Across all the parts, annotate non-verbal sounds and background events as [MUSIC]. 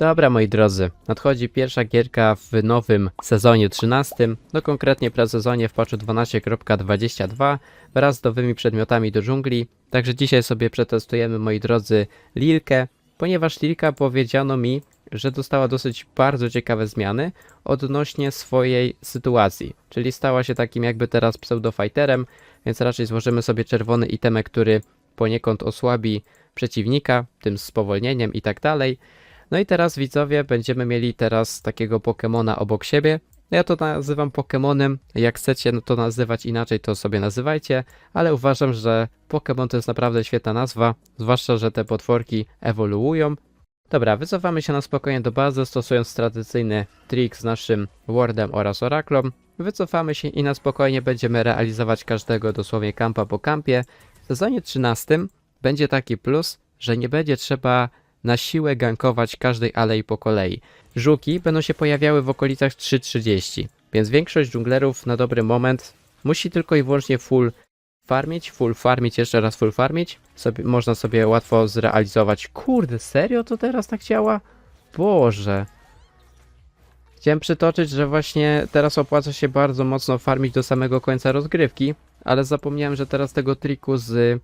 Dobra, moi drodzy, nadchodzi pierwsza gierka w nowym sezonie 13, no konkretnie presezonie w patchu 12.22 wraz z nowymi przedmiotami do dżungli. Także dzisiaj sobie przetestujemy, moi drodzy, Lilkę, ponieważ Lilka powiedziano mi, że dostała dosyć bardzo ciekawe zmiany odnośnie swojej sytuacji, czyli stała się takim jakby teraz pseudofighterem, więc raczej złożymy sobie czerwony itemek, który poniekąd osłabi przeciwnika, tym spowolnieniem i tak dalej. No i teraz widzowie, będziemy mieli teraz takiego Pokemona obok siebie. Ja to nazywam Pokemonem, jak chcecie no to nazywać inaczej, to sobie nazywajcie, ale uważam, że Pokemon to jest naprawdę świetna nazwa, zwłaszcza, że te potworki ewoluują. Dobra, wycofamy się na spokojnie do bazy, stosując tradycyjny trik z naszym Wardem oraz Oraklem. Wycofamy się i na spokojnie będziemy realizować każdego dosłownie kampa po kampie. W sezonie 13 będzie taki plus, że nie będzie trzeba na siłę gankować każdej alei po kolei. Żuki będą się pojawiały w okolicach 3.30, więc większość dżunglerów na dobry moment musi tylko i wyłącznie full farmić, full farmić, jeszcze raz full farmić. Sobie, można sobie łatwo zrealizować. Kurde, serio to teraz tak działa? Boże. Chciałem przytoczyć, że właśnie teraz opłaca się bardzo mocno farmić do samego końca rozgrywki, ale zapomniałem, że teraz tego triku z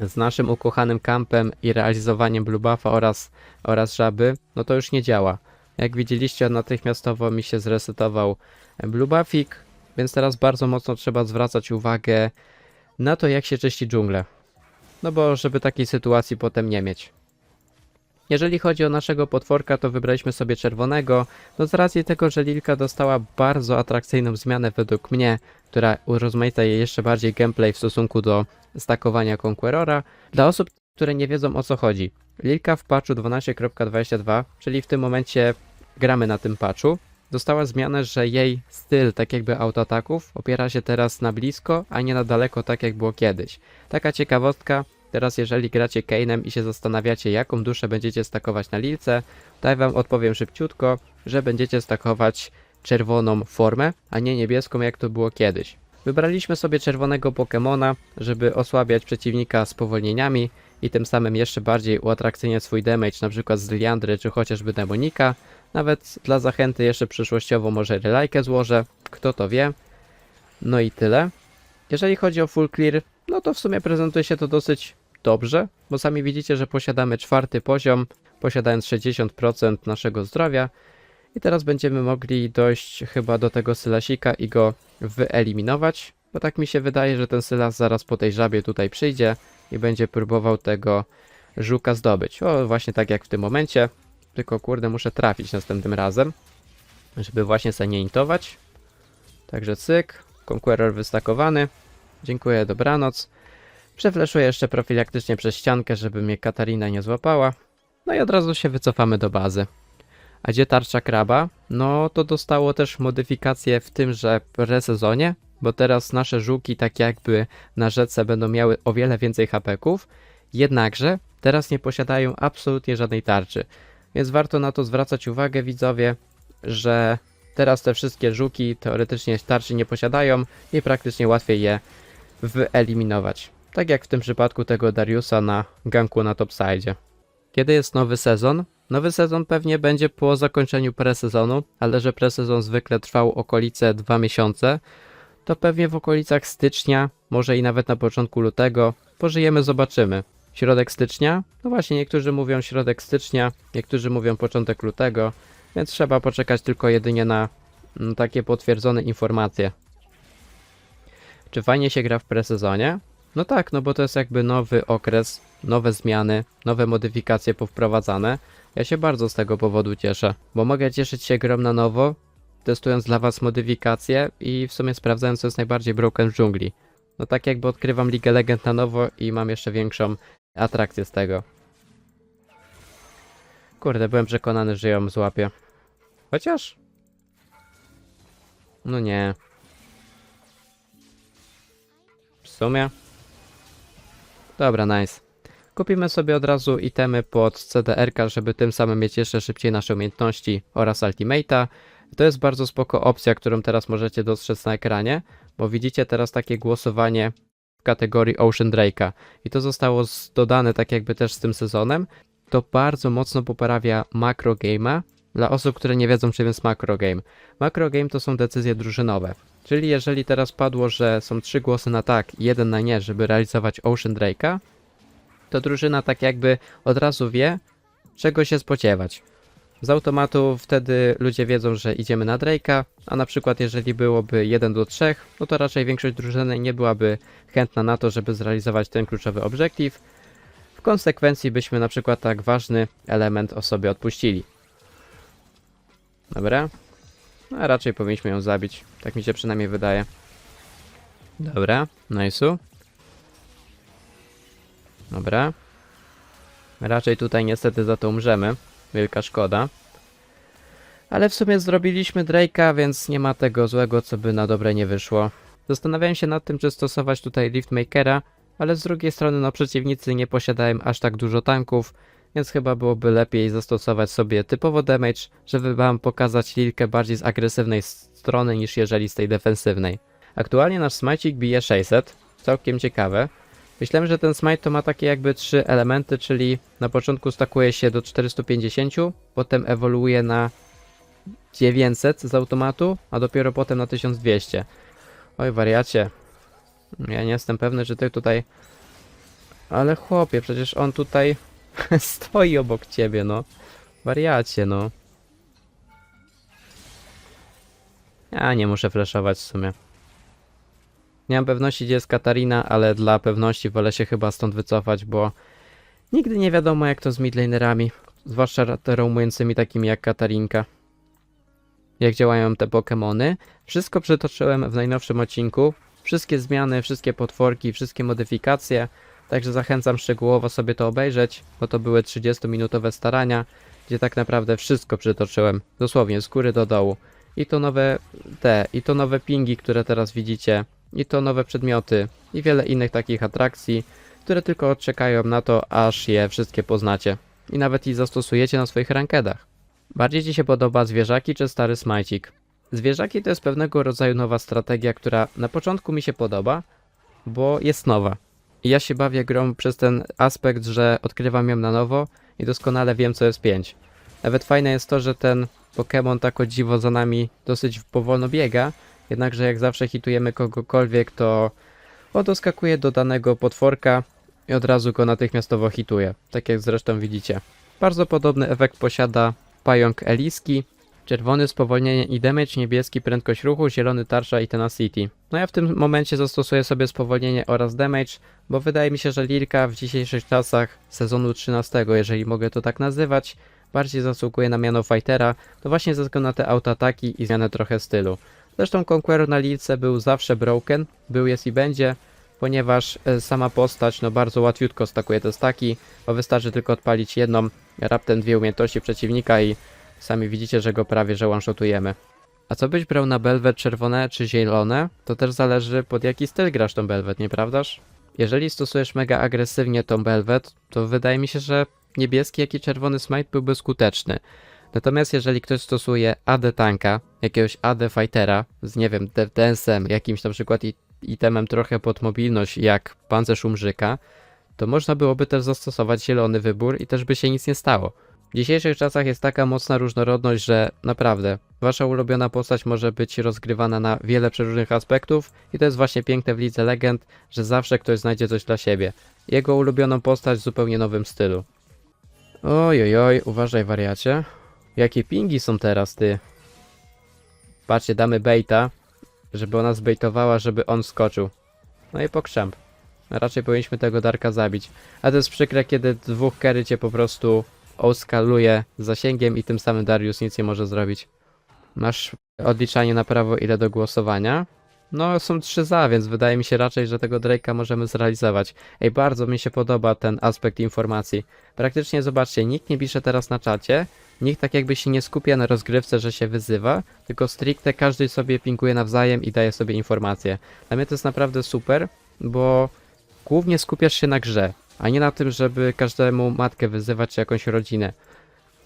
z naszym ukochanym kampem i realizowaniem blue buffa oraz, oraz żaby, no to już nie działa. Jak widzieliście, natychmiastowo mi się zresetował blue buffik, więc teraz bardzo mocno trzeba zwracać uwagę na to, jak się czyści dżunglę. No bo żeby takiej sytuacji potem nie mieć. Jeżeli chodzi o naszego potworka, to wybraliśmy sobie czerwonego, no z racji tego, że Lilka dostała bardzo atrakcyjną zmianę według mnie, która urozmaica jej jeszcze bardziej gameplay w stosunku do stakowania Conquerora. Dla osób, które nie wiedzą o co chodzi. Lilka w patchu 12.22, czyli w tym momencie gramy na tym patchu, dostała zmianę, że jej styl, tak jakby autoataków, opiera się teraz na blisko, a nie na daleko, tak jak było kiedyś. Taka ciekawostka, teraz jeżeli gracie Kane'em i się zastanawiacie, jaką duszę będziecie stakować na Lilce, to ja wam odpowiem szybciutko, że będziecie stakować czerwoną formę, a nie niebieską, jak to było kiedyś. Wybraliśmy sobie czerwonego Pokemona, żeby osłabiać przeciwnika spowolnieniami i tym samym jeszcze bardziej uatrakcyjniać swój damage, przykład z Liandry czy chociażby Demonika. Nawet dla zachęty jeszcze przyszłościowo może relajkę złożę, kto to wie. No i tyle. Jeżeli chodzi o full clear, no to w sumie prezentuje się to dosyć dobrze, bo sami widzicie, że posiadamy czwarty poziom, posiadając 60% naszego zdrowia. I teraz będziemy mogli dojść chyba do tego Sylasika i go wyeliminować, bo tak mi się wydaje, że ten Sylas zaraz po tej żabie tutaj przyjdzie i będzie próbował tego żuka zdobyć. O, właśnie tak jak w tym momencie, tylko kurde muszę trafić następnym razem, żeby właśnie intować. Także cyk, Conqueror wystakowany. Dziękuję, dobranoc. Przefleszuję jeszcze profilaktycznie przez ściankę, żeby mnie Katarina nie złapała. No i od razu się wycofamy do bazy. A gdzie tarcza kraba? No to dostało też modyfikację w tymże resezonie, bo teraz nasze żółki tak jakby na rzece będą miały o wiele więcej hapeków, jednakże teraz nie posiadają absolutnie żadnej tarczy. Więc warto na to zwracać uwagę widzowie, że teraz te wszystkie żuki teoretycznie tarczy nie posiadają i praktycznie łatwiej je wyeliminować. Tak jak w tym przypadku tego Dariusa na ganku na topside. Kiedy jest nowy sezon? Nowy sezon pewnie będzie po zakończeniu presezonu, ale że presezon zwykle trwał okolice 2 miesiące, to pewnie w okolicach stycznia, może i nawet na początku lutego, pożyjemy, zobaczymy. Środek stycznia? No właśnie, niektórzy mówią środek stycznia, niektórzy mówią początek lutego, więc trzeba poczekać tylko jedynie na mm, takie potwierdzone informacje. Czy fajnie się gra w presezonie? No tak, no bo to jest jakby nowy okres, nowe zmiany, nowe modyfikacje powprowadzane. Ja się bardzo z tego powodu cieszę, bo mogę cieszyć się grą na nowo, testując dla was modyfikacje i w sumie sprawdzając co jest najbardziej broken w dżungli. No tak jakby odkrywam Ligę Legend na nowo i mam jeszcze większą atrakcję z tego. Kurde, byłem przekonany, że ją złapię. Chociaż... No nie. W sumie... Dobra, nice. Kupimy sobie od razu itemy pod CDR, żeby tym samym mieć jeszcze szybciej nasze umiejętności oraz Ultimate'a. To jest bardzo spoko opcja, którą teraz możecie dostrzec na ekranie, bo widzicie teraz takie głosowanie w kategorii Ocean Drake'a i to zostało dodane tak jakby też z tym sezonem. to bardzo mocno poprawia macro game'a. Dla osób, które nie wiedzą, czym jest macro game. Macro game to są decyzje drużynowe. Czyli jeżeli teraz padło, że są trzy głosy na tak i jeden na nie, żeby realizować Ocean Drake'a, to drużyna tak jakby od razu wie, czego się spodziewać. Z automatu wtedy ludzie wiedzą, że idziemy na Drake'a, a na przykład jeżeli byłoby 1 do 3, no to raczej większość drużyny nie byłaby chętna na to, żeby zrealizować ten kluczowy obiektyw. W konsekwencji byśmy na przykład tak ważny element o sobie odpuścili. Dobra. A raczej powinniśmy ją zabić. Tak mi się przynajmniej wydaje. Dobra, nice'u. Dobra. Raczej tutaj niestety za to umrzemy. Wielka szkoda. Ale w sumie zrobiliśmy Drake'a, więc nie ma tego złego, co by na dobre nie wyszło. Zastanawiałem się nad tym, czy stosować tutaj Liftmakera, ale z drugiej strony no przeciwnicy nie posiadają aż tak dużo tanków, więc chyba byłoby lepiej zastosować sobie typowo damage, żeby wam pokazać lilkę bardziej z agresywnej strony niż jeżeli z tej defensywnej. Aktualnie nasz smajcik bije 600, całkiem ciekawe. Myślałem, że ten smite to ma takie jakby trzy elementy, czyli na początku stakuje się do 450, potem ewoluuje na 900 z automatu, a dopiero potem na 1200. Oj, wariacie. Ja nie jestem pewny, czy ty tutaj... Ale chłopie, przecież on tutaj [LAUGHS] stoi obok ciebie, no. Wariacie, no. Ja nie muszę flashować w sumie. Nie mam pewności, gdzie jest Katarina, ale dla pewności wolę się chyba stąd wycofać, bo nigdy nie wiadomo, jak to z midlanerami, zwłaszcza te roamującymi takimi jak Katarinka. Jak działają te Pokémony. Wszystko przytoczyłem w najnowszym odcinku. Wszystkie zmiany, wszystkie potworki, wszystkie modyfikacje. Także zachęcam szczegółowo sobie to obejrzeć, bo to były 30-minutowe starania, gdzie tak naprawdę wszystko przytoczyłem, dosłownie z góry do dołu. I to nowe te, i to nowe pingi, które teraz widzicie, i to nowe przedmioty, i wiele innych takich atrakcji, które tylko odczekają na to, aż je wszystkie poznacie. I nawet i zastosujecie na swoich rankedach. Bardziej Ci się podoba zwierzaki czy stary smajcik? Zwierzaki to jest pewnego rodzaju nowa strategia, która na początku mi się podoba, bo jest nowa. I ja się bawię grą przez ten aspekt, że odkrywam ją na nowo i doskonale wiem, co jest 5. Nawet fajne jest to, że ten Pokémon tak o dziwo za nami dosyć powolno biega, jednakże jak zawsze hitujemy kogokolwiek, to on doskakuje do danego potworka i od razu go natychmiastowo hituje, tak jak zresztą widzicie. Bardzo podobny efekt posiada pająk Eliski, czerwony spowolnienie i damage, niebieski prędkość ruchu, zielony tarcza i tenacity. No ja w tym momencie zastosuję sobie spowolnienie oraz damage, bo wydaje mi się, że Lilka w dzisiejszych czasach sezonu 13, jeżeli mogę to tak nazywać, bardziej zasługuje na miano fightera, to właśnie ze względu na te autoataki i zmianę trochę stylu. Zresztą Conqueror na Lilce był zawsze broken, był, jest i będzie, ponieważ e, sama postać no bardzo łatwiutko stakuje te staki, bo wystarczy tylko odpalić jedną, raptem dwie umiejętności przeciwnika i sami widzicie, że go prawie że one-shotujemy. A co byś brał na Belwet czerwone czy zielone, to też zależy pod jaki styl grasz tą Belwet, nieprawdaż? Jeżeli stosujesz mega agresywnie tą Belwet, to wydaje mi się, że niebieski jak i czerwony smite byłby skuteczny. Natomiast jeżeli ktoś stosuje AD tanka, jakiegoś AD fightera z nie wiem, defensem, jakimś na przykład itemem trochę pod mobilność jak pancerz umrzyka, to można byłoby też zastosować zielony wybór i też by się nic nie stało. W dzisiejszych czasach jest taka mocna różnorodność, że naprawdę wasza ulubiona postać może być rozgrywana na wiele przeróżnych aspektów i to jest właśnie piękne w Lidze Legend, że zawsze ktoś znajdzie coś dla siebie. Jego ulubioną postać w zupełnie nowym stylu. Oj, oj, uważaj wariacie. Jakie pingi są teraz, ty? Patrzcie, damy baita, żeby ona zbejtowała, żeby on skoczył. No i pokrzemp. Raczej powinniśmy tego Darka zabić. A to jest przykre, kiedy dwóch kery cię po prostu oskaluje zasięgiem i tym samym Darius nic nie może zrobić. Masz odliczanie na prawo ile do głosowania? No, są trzy za, więc wydaje mi się raczej, że tego Drake'a możemy zrealizować. Ej, bardzo mi się podoba ten aspekt informacji. Praktycznie zobaczcie, nikt nie pisze teraz na czacie, nikt tak jakby się nie skupia na rozgrywce, że się wyzywa, tylko stricte każdy sobie pinguje nawzajem i daje sobie informacje. Dla mnie to jest naprawdę super, bo głównie skupiasz się na grze, a nie na tym, żeby każdemu matkę wyzywać czy jakąś rodzinę.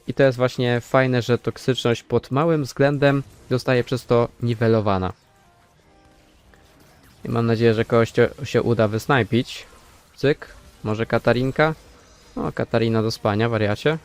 I to jest właśnie fajne, że toksyczność pod małym względem zostaje przez to niwelowana. I mam nadzieję, że kogoś się uda wysnajpić. Cyk, może Katarinka? O, Katarina do spania, wariacie.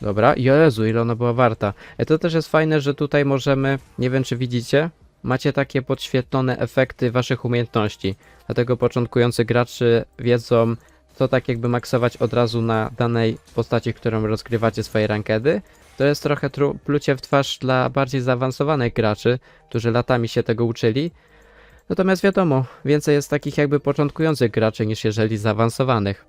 Dobra, Jezu, ile ona była warta. E, to też jest fajne, że tutaj możemy, nie wiem czy widzicie, macie takie podświetlone efekty waszych umiejętności. Dlatego początkujący gracze wiedzą, co tak jakby maksować od razu na danej postaci, którą rozgrywacie swoje rankedy. To jest trochę plucie w twarz dla bardziej zaawansowanych graczy, którzy latami się tego uczyli. Natomiast wiadomo, więcej jest takich jakby początkujących graczy niż jeżeli zaawansowanych.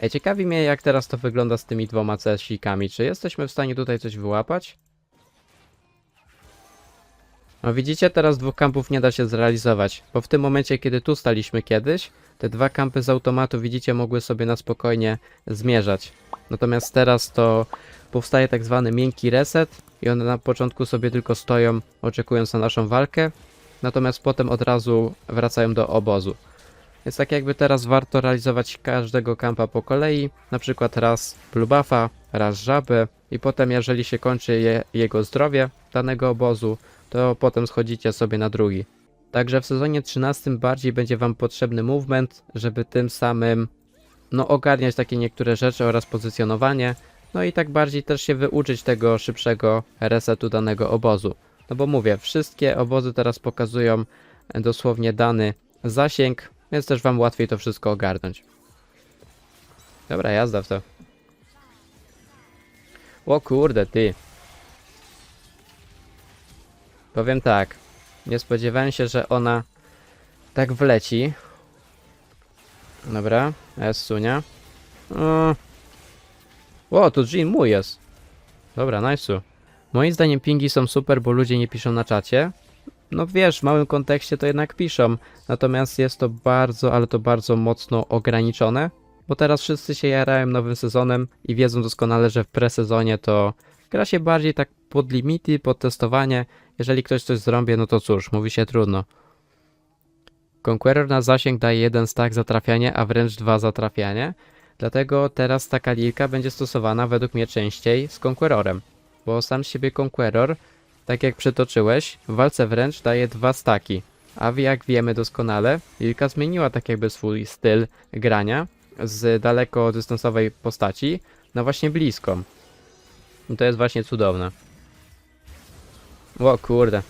Ej, ciekawi mnie jak teraz to wygląda z tymi dwoma cesikami. Czy jesteśmy w stanie tutaj coś wyłapać? No widzicie, teraz dwóch kampów nie da się zrealizować, bo w tym momencie, kiedy tu staliśmy kiedyś, te dwa kampy z automatu, widzicie, mogły sobie na spokojnie zmierzać. Natomiast teraz to powstaje tak zwany miękki reset i one na początku sobie tylko stoją, oczekując na naszą walkę, natomiast potem od razu wracają do obozu. Więc tak jakby teraz warto realizować każdego kampa po kolei, na przykład raz blue buffa, raz żabę i potem jeżeli się kończy je, jego zdrowie danego obozu, to potem schodzicie sobie na drugi. Także w sezonie 13 bardziej będzie Wam potrzebny movement, żeby tym samym no, ogarniać takie niektóre rzeczy oraz pozycjonowanie, no i tak bardziej też się wyuczyć tego szybszego resetu danego obozu. No bo mówię, wszystkie obozy teraz pokazują dosłownie dany zasięg, więc też Wam łatwiej to wszystko ogarnąć. Dobra, jazda w to. O kurde, ty. Powiem tak. Nie spodziewałem się, że ona tak wleci. Dobra, jest sunia. O, o tu Jean mój jest. Dobra, nice. Moim zdaniem pingi są super, bo ludzie nie piszą na czacie. No wiesz, w małym kontekście to jednak piszą. Natomiast jest to bardzo, ale to bardzo mocno ograniczone. Bo teraz wszyscy się jarają nowym sezonem i wiedzą doskonale, że w presezonie to gra się bardziej tak pod limity, pod testowanie. Jeżeli ktoś coś zrobi, no to cóż, mówi się trudno. Conqueror na zasięg daje jeden stack za trafianie, a wręcz dwa za trafianie. Dlatego teraz taka lilka będzie stosowana według mnie częściej z Conquerorem. Bo sam z siebie Conqueror, tak jak przytoczyłeś, w walce wręcz daje dwa staki. A jak wiemy doskonale, Lilka zmieniła tak jakby swój styl grania z dalekodystansowej postaci na właśnie bliską. I to jest właśnie cudowne. O kurde.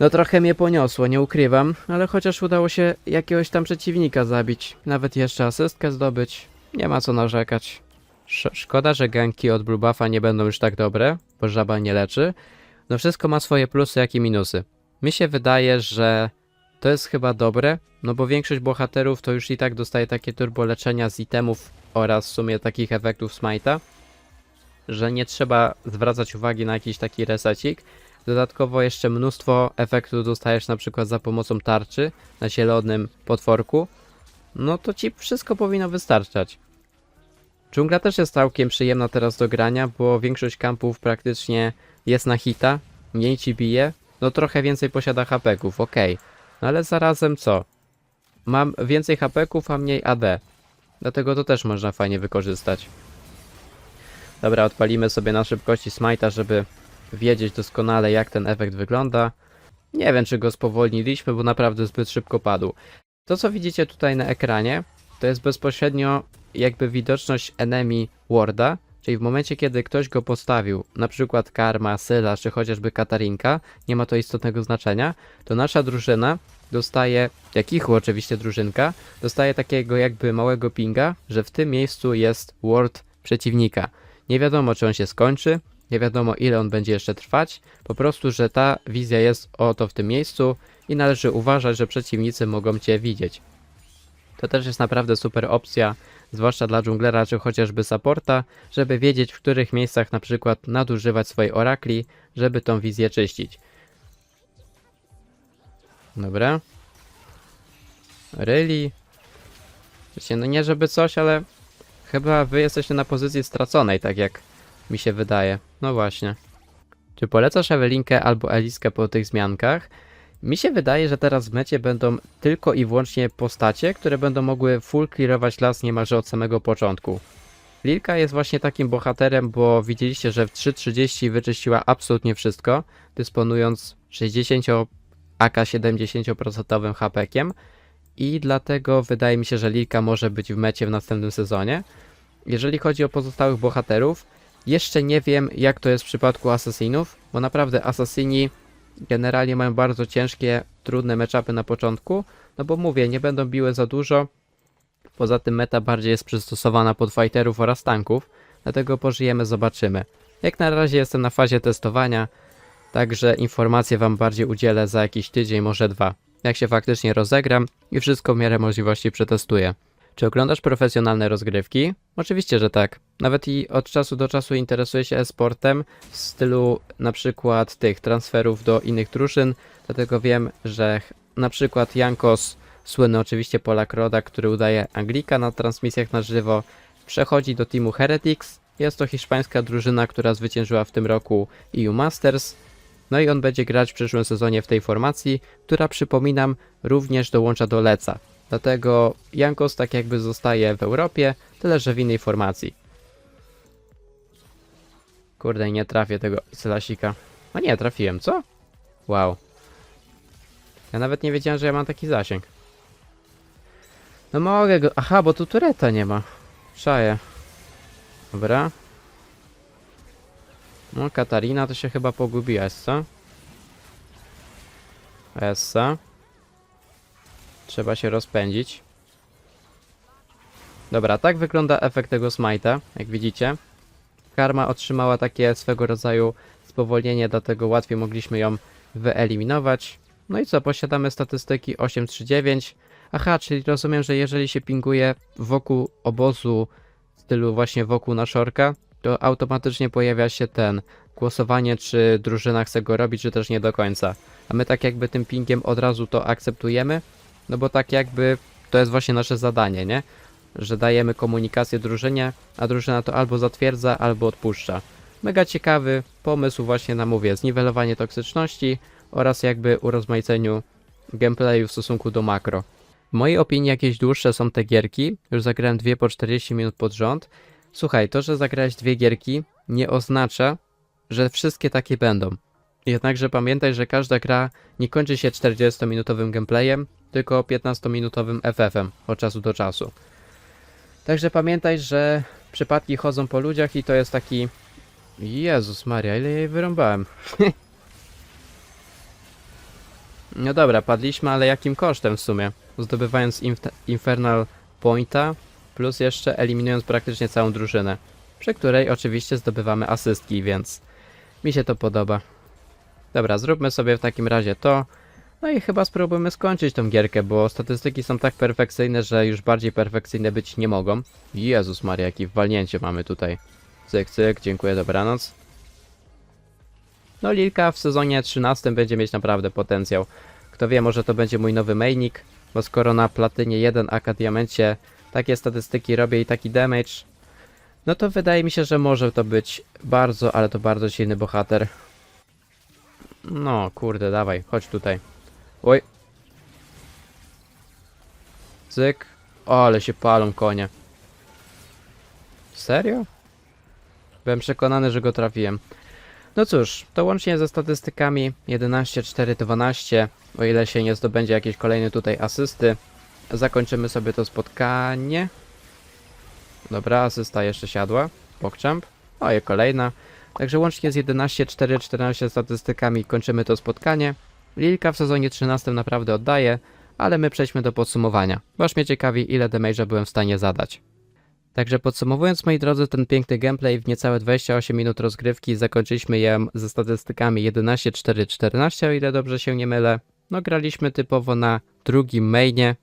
No trochę mnie poniosło, nie ukrywam, ale chociaż udało się jakiegoś tam przeciwnika zabić, nawet jeszcze asystkę zdobyć, nie ma co narzekać. Sz szkoda, że ganki od Blue Buffa nie będą już tak dobre, bo żaba nie leczy. No wszystko ma swoje plusy, jak i minusy. Mi się wydaje, że to jest chyba dobre, no bo większość bohaterów to już i tak dostaje takie turbo leczenia z itemów oraz w sumie takich efektów smite'a, że nie trzeba zwracać uwagi na jakiś taki resecik. Dodatkowo jeszcze mnóstwo efektów dostajesz na przykład za pomocą tarczy na zielonym potworku. No to ci wszystko powinno wystarczać. Dżungla też jest całkiem przyjemna teraz do grania, bo większość kampów praktycznie jest na hita, mniej ci bije, no trochę więcej posiada hapeków, okej. No ale zarazem co? Mam więcej hapeków, a mniej AD. Dlatego to też można fajnie wykorzystać. Dobra, odpalimy sobie na szybkości smite'a, żeby wiedzieć doskonale jak ten efekt wygląda. Nie wiem czy go spowolniliśmy, bo naprawdę zbyt szybko padł. To co widzicie tutaj na ekranie, to jest bezpośrednio jakby widoczność enemy warda, czyli w momencie kiedy ktoś go postawił, na przykład Karma, Syla czy chociażby Katarinka, nie ma to istotnego znaczenia, to nasza drużyna dostaje, jak ich oczywiście drużynka, dostaje takiego jakby małego pinga, że w tym miejscu jest ward przeciwnika. Nie wiadomo czy on się skończy, nie wiadomo ile on będzie jeszcze trwać, po prostu, że ta wizja jest oto w tym miejscu i należy uważać, że przeciwnicy mogą cię widzieć. To też jest naprawdę super opcja, zwłaszcza dla dżunglera czy chociażby supporta, żeby wiedzieć w których miejscach na przykład nadużywać swojej orakli, żeby tą wizję czyścić. Dobra. Really? No nie żeby coś, ale chyba wy jesteście na pozycji straconej, tak jak mi się wydaje. No właśnie. Czy polecasz Ewelinkę albo Eliskę po tych zmiankach? Mi się wydaje, że teraz w mecie będą tylko i wyłącznie postacie, które będą mogły full clearować las niemalże od samego początku. Lilka jest właśnie takim bohaterem, bo widzieliście, że w 3.30 wyczyściła absolutnie wszystko, dysponując 60 AK 70% hapekiem i dlatego wydaje mi się, że Lilka może być w mecie w następnym sezonie. Jeżeli chodzi o pozostałych bohaterów, jeszcze nie wiem jak to jest w przypadku asasinów, bo naprawdę asasyni generalnie mają bardzo ciężkie, trudne meczapy na początku, no bo mówię, nie będą biły za dużo. Poza tym meta bardziej jest przystosowana pod fighterów oraz tanków, dlatego pożyjemy, zobaczymy. Jak na razie jestem na fazie testowania, także informacje wam bardziej udzielę za jakiś tydzień, może dwa. Jak się faktycznie rozegram i wszystko w miarę możliwości przetestuję. Czy oglądasz profesjonalne rozgrywki? Oczywiście, że tak. Nawet i od czasu do czasu interesuję się e-sportem w stylu na przykład tych transferów do innych drużyn, dlatego wiem, że na przykład Jankos, słynny oczywiście Polak Roda, który udaje Anglika na transmisjach na żywo, przechodzi do teamu Heretics. Jest to hiszpańska drużyna, która zwyciężyła w tym roku EU Masters. No i on będzie grać w przyszłym sezonie w tej formacji, która przypominam również dołącza do Leca. Dlatego Jankos tak jakby zostaje w Europie, tyle że w innej formacji. Kurde, nie trafię tego Selasika. A nie, trafiłem, co? Wow. Ja nawet nie wiedziałem, że ja mam taki zasięg. No mogę go... Aha, bo tu tureta nie ma. Szaję. Dobra. No, Katarina to się chyba pogubiła, Essa. Essa. Trzeba się rozpędzić. Dobra, tak wygląda efekt tego smite'a, jak widzicie. Karma otrzymała takie swego rodzaju spowolnienie, dlatego łatwiej mogliśmy ją wyeliminować. No i co, posiadamy statystyki 839. Aha, czyli rozumiem, że jeżeli się pinguje wokół obozu, w stylu właśnie wokół naszorka, to automatycznie pojawia się ten głosowanie, czy drużyna chce go robić, czy też nie do końca. A my tak jakby tym pingiem od razu to akceptujemy, no bo tak jakby to jest właśnie nasze zadanie, nie? Że dajemy komunikację drużynie, a drużyna to albo zatwierdza, albo odpuszcza. Mega ciekawy pomysł właśnie na, mówię, zniwelowanie toksyczności oraz jakby urozmaiceniu gameplayu w stosunku do makro. W mojej opinii jakieś dłuższe są te gierki, już zagrałem dwie po 40 minut pod rząd. Słuchaj, to, że zagrałeś dwie gierki nie oznacza, że wszystkie takie będą. Jednakże pamiętaj, że każda gra nie kończy się 40-minutowym gameplayem, tylko 15-minutowym FF-em od czasu do czasu. Także pamiętaj, że przypadki chodzą po ludziach i to jest taki... Jezus Maria, ile jej wyrąbałem. [LAUGHS] no dobra, padliśmy, ale jakim kosztem w sumie? Zdobywając inf- Infernal Pointa, plus jeszcze eliminując praktycznie całą drużynę. Przy której oczywiście zdobywamy asystki, więc mi się to podoba. Dobra, zróbmy sobie w takim razie to. No i chyba spróbujmy skończyć tą gierkę, bo statystyki są tak perfekcyjne, że już bardziej perfekcyjne być nie mogą. Jezus Maria, jakie walnięcie mamy tutaj. Cyk, cyk, dziękuję, dobranoc. No Lilka w sezonie 13 będzie mieć naprawdę potencjał. Kto wie, może to będzie mój nowy mainik, bo skoro na platynie 1 AK diamencie takie statystyki robię i taki damage, no to wydaje mi się, że może to być bardzo, ale to bardzo silny bohater. No, kurde, dawaj, chodź tutaj. Oj. Cyk. Ale się palą konie. Serio? Byłem przekonany, że go trafiłem. No cóż, to łącznie ze statystykami 11, 4, 12, o ile się nie zdobędzie jakieś kolejne tutaj asysty, zakończymy sobie to spotkanie. Dobra, asysta jeszcze siadła. Pokczamp. O, i kolejna. Także łącznie z 11, 4, 14 statystykami kończymy to spotkanie. Lilka w sezonie 13 naprawdę oddaje, ale my przejdźmy do podsumowania, bo aż mnie ciekawi ile damage'a byłem w stanie zadać. Także podsumowując moi drodzy ten piękny gameplay w niecałe 28 minut rozgrywki zakończyliśmy je ze statystykami 11, 4, 14 o ile dobrze się nie mylę. No graliśmy typowo na drugim mainie,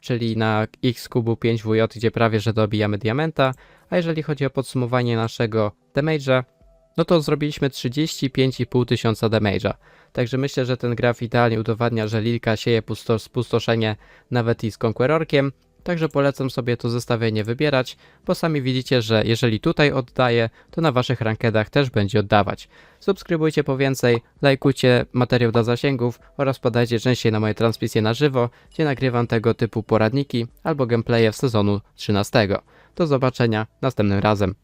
czyli na X kubu 5WJ, gdzie prawie że dobijamy diamenta, a jeżeli chodzi o podsumowanie naszego damage'a, no to zrobiliśmy 35,5 tysiąca damage'a. Także myślę, że ten graf idealnie udowadnia, że Lilka sieje pusto spustoszenie nawet i z Conquerorkiem. Także polecam sobie to zestawienie wybierać, bo sami widzicie, że jeżeli tutaj oddaje, to na waszych rankedach też będzie oddawać. Subskrybujcie po więcej, lajkujcie materiał dla zasięgów oraz podajcie częściej na moje transmisje na żywo, gdzie nagrywam tego typu poradniki albo gameplaye w sezonu 13. Do zobaczenia następnym razem.